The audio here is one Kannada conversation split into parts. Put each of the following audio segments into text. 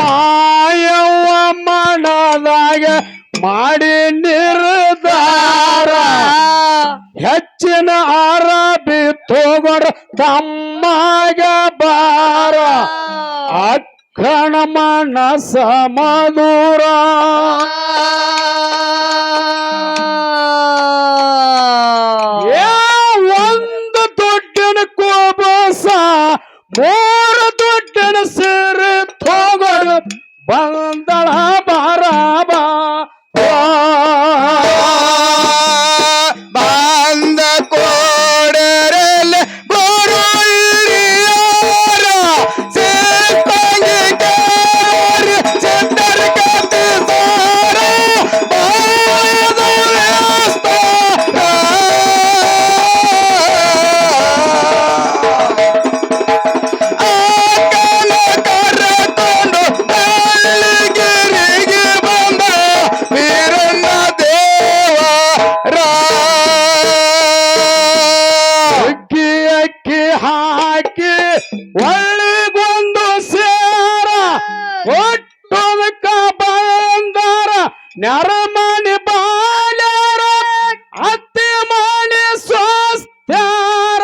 ಮಾಯವ ಮಾಡದಾಗ ಮಾಡಿ ನಿರ್ಧಾರ ಹೆಚ್ಚಿನ ಆರಬಿ ತೋಗರ ತಮ್ಮಾಗ ಬಾರ. ಅಕ್ಕಣ ಮನಸ ಮಧುರ ಒಂದು ದೊಡ್ಡನ ಕೋಬಸ ಮೋ ದಳ ಬಾರ ಬಾ ನರಮನೆ ಬಾಲರ ಅತ್ತೆ ಮನೆ ಸ್ವಸ್ಥರ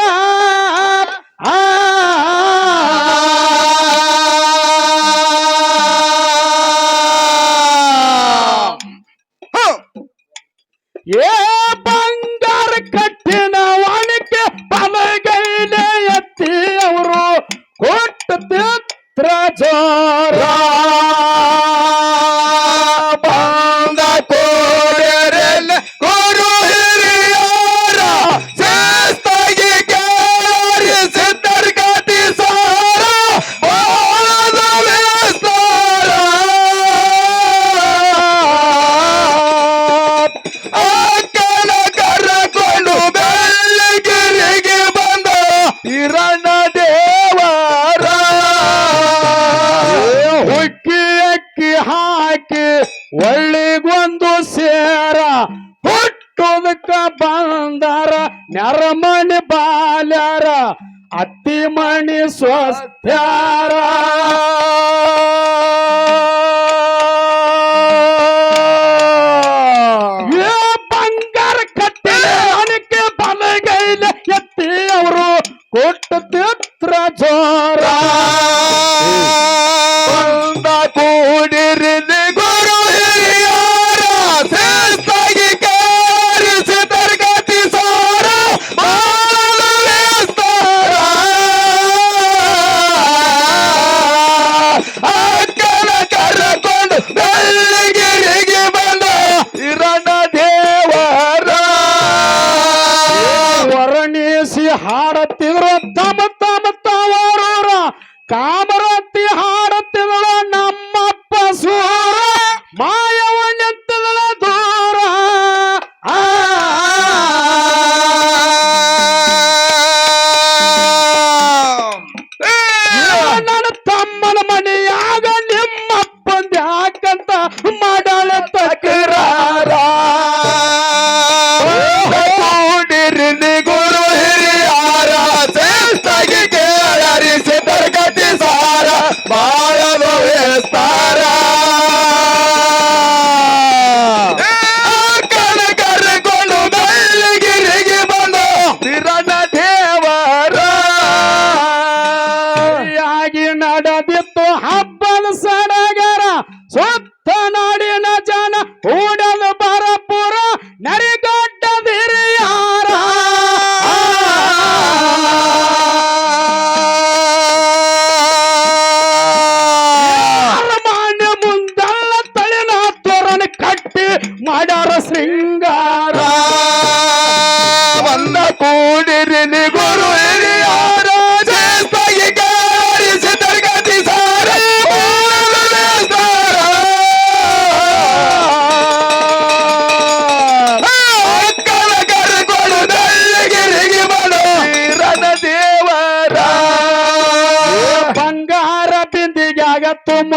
ಏ ಬಂಗಾರ ಕಟ್ಟಿನ ಒಣಕ್ಕೆ ಬಲಗೈಲೆ ಎತ್ತಿ ಅವರು ಕೊಟ್ಟ ತಿತ್ರ ಜೋರಾ ಬಂದಾರ ನರಮಣಿ ಬಾಲ್ಯಾರ ಅತ್ತಿಮಣಿ ಸ್ವಸ್ಥ್ಯಾರ. ಕಾಮರ ಆಗಿ ನಡದಿತ್ತು ಹಬ್ಬದ ಸಡಗರ ಸೊತ್ತ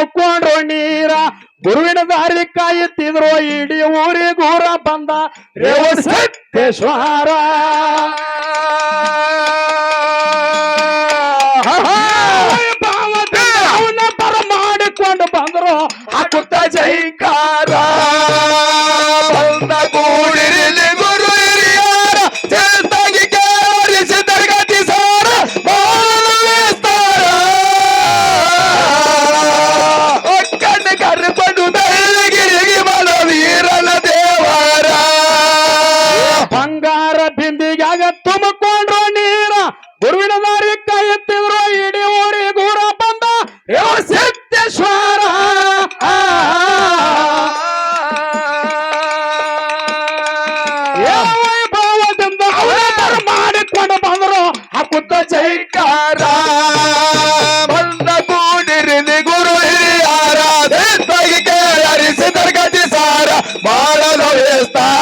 ತುಂಬಿಕೊಂಡ್ರು ನೀರ ಗುರುವಿನ ದಾರಿ ಕಾಯುತ್ತಿದ್ರು ಇಡೀ ಊರಿಗೂರ ಬಂದ ರೇವಣ ಸಿದ್ದೇಶ್ವರ ಹಾಕುತ್ತ ಜೈಕಾರ ಬಂದ ಕೂಡಿರಿಲಿ ಗುರು ಹಿರಿಯಾರ ದೇಶಾಗಿ ಕೇಳರಿಸಿದರ ಗತಿ ಸಾರ ಮಾಡಲು ವಿಸ್ತಾರ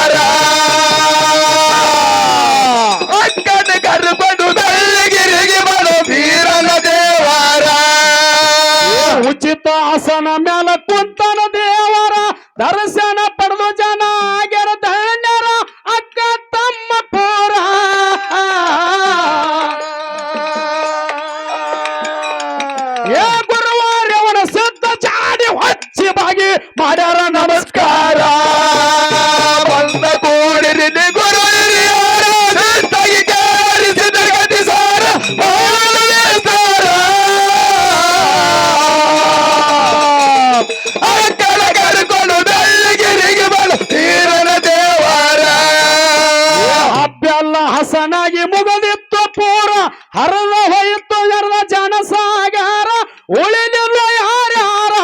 ಹಸನಾಗಿ ಮುಗದಿತ್ತು ಪೂರ. ಹರದ ಹೋಯಿತು ಎರದ ಜನಸಾಗರ. ಉಳಿದಿಲ್ಲ ಯಾರ್ಯಾರ?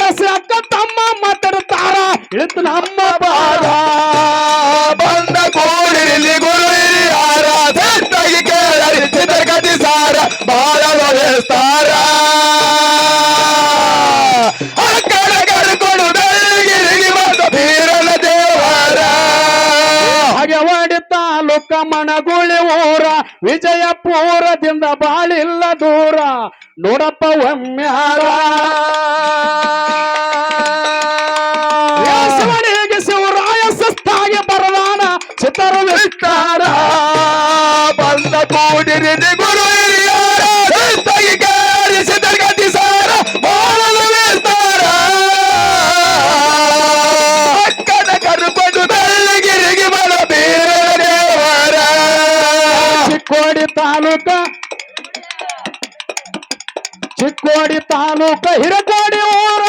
ಕಸಿ ಅಕ್ಕ ತಮ್ಮ ಮಾತಾಡ್ತಾರ ಇಳಿತು ನಮ್ಮ ಬಾರ ಬಂದ ಕೋಡಿಲಿ ಗುರು ಯಾರ ದೇಶಾಗಿ ಕೇಳರಿಸಿದರ ಚಿತ್ರಗತಿ ಸಾರ. ಬಾಳಲು ವಿಸ್ತಾರ ಮಣಗುಳಿ ಊರ ವಿಜಯಪುರದಿಂದ ಬಾಳಿಲ್ಲ ದೂರ. ನೋಡಪ್ಪ ಒಮ್ಮ್ಯಾರ ಶಿವನಿಗೆ ಶಿವರಾಯ ಸಸ್ತಾಗಿ ಬರದಾನ. ಚಿತ್ತರ ಬಂದ ಕೂಡಿರಿಲಿ ಚಿಕ್ಕೋಡಿ ತಾಲೂಕ ಹಿರಕೋಡಿ ಊರ.